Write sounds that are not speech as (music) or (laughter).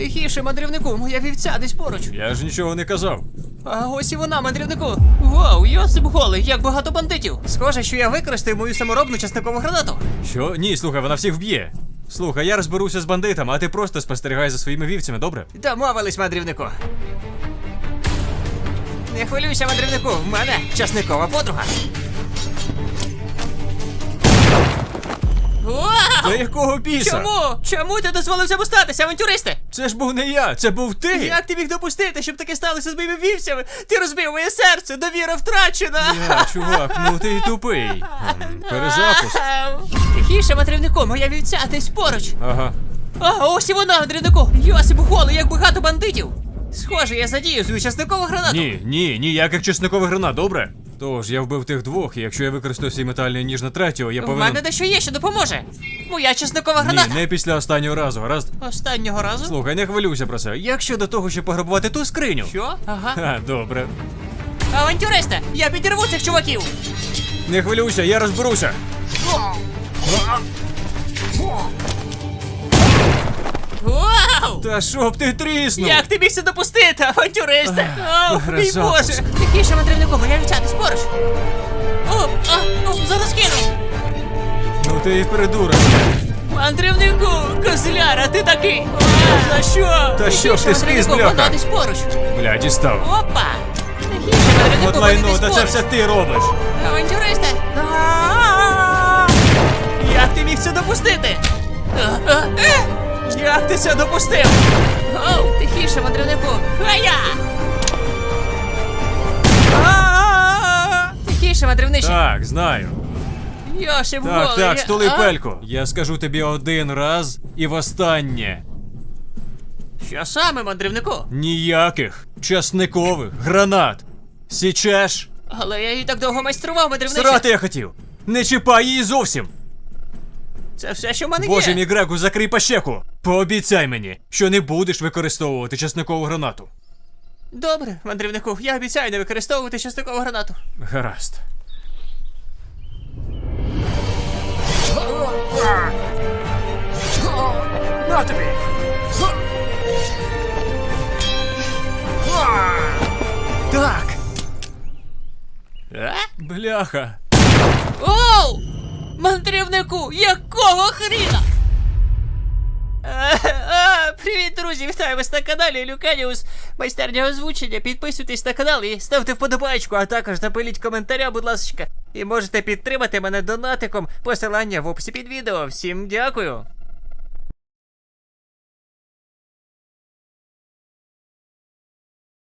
Тихіше, мандрівнику, моя вівця десь поруч. Я ж нічого не казав. А ось і вона, мандрівнику. Вау, Йосип голий, як багато бандитів. Схоже, що я використаю мою саморобну часникову гранату. Що? Ні, слухай, вона всіх вб'є. Слухай, я розберуся з бандитами, а ти просто спостерігай за своїми вівцями, добре? Домовились, мандрівнику. Не хвилюйся, мандрівнику, в мене часникова подруга. Та якого біса? Чому? Чому ти дозволив запустатися, авантюристи? Це ж був не я, це був ти! Як ти міг допустити, щоб таке сталося з моїми вівцями? Ти розбив моє серце, довіра втрачена. Я, чувак, ну ти й тупий. (laughs) М, Перезапуск. Тихіше, мандрівнику, моя вівця десь поруч. Ага. А, ось і вона, мандрівнику. Йосип голий, як багато бандитів. Схоже, я задію свою часникову гранату. Ні, ні, ніяких чесникових гранат, добре? Тож, я вбив тих двох, і якщо я використаю свій метальний ніж на третього, я повинен. мене дещо є, що допоможе. Моя чесникова граната. Ні, не після останнього разу, гаразд? Останнього разу. Слухай, не хвилюйся про це. Як щодо того, щоб пограбувати ту скриню? Що? Ага. Ха, добре. Авантюристи, я підірву цих чуваків. Не хвилюйся, я розберуся. Вау! Та щоб ти тріснув! Як ти міг це допустити, авантюристи? О, мій перезапуск. боже! Тихіше, мандрівнику, моя вівця десь поруч. О, а, о, зараз кину. Ну ти і придурок. Мандрівнику, козляра, ти такий. А, за що? Та що ж ти сліз, мандрівнику, бляха? Поруч. Бля, дістав. Опа! Тихіше, мандрівнику, От лайно, десь та це поруч. все ти робиш. Авантюристи! Як ти міг це допустити? Як ти це допустив? Оу, тихіше, мандрівнику! Хая! Тихіше, мандрівниче! Так, знаю. Йошив Так, голий! так, стули пельку. Я скажу тобі один раз і востаннє. Що саме, мандрівнику? Ніяких часникових гранат. Січеш? Але я її так довго майстрував, мандрівниче! Срати я хотів. Не чіпай її зовсім. Це все, що в мене Боже є! мій Грегу, закрий пащеку. Пообіцяй мені, що не будеш використовувати часникову гранату. Добре, мандрівнику, я обіцяю не використовувати частикову гранату. Гаразд. На тобі! Так! А? Бляха! Оу! Мандрівнику, якого хріна? Привіт, друзі! Вітаю вас на каналі Люканіус майстерня озвучення. Підписуйтесь на канал і ставте вподобайку, а також напиліть коментаря, будь ласка. І можете підтримати мене донатиком. Посилання в описі під відео. Всім дякую.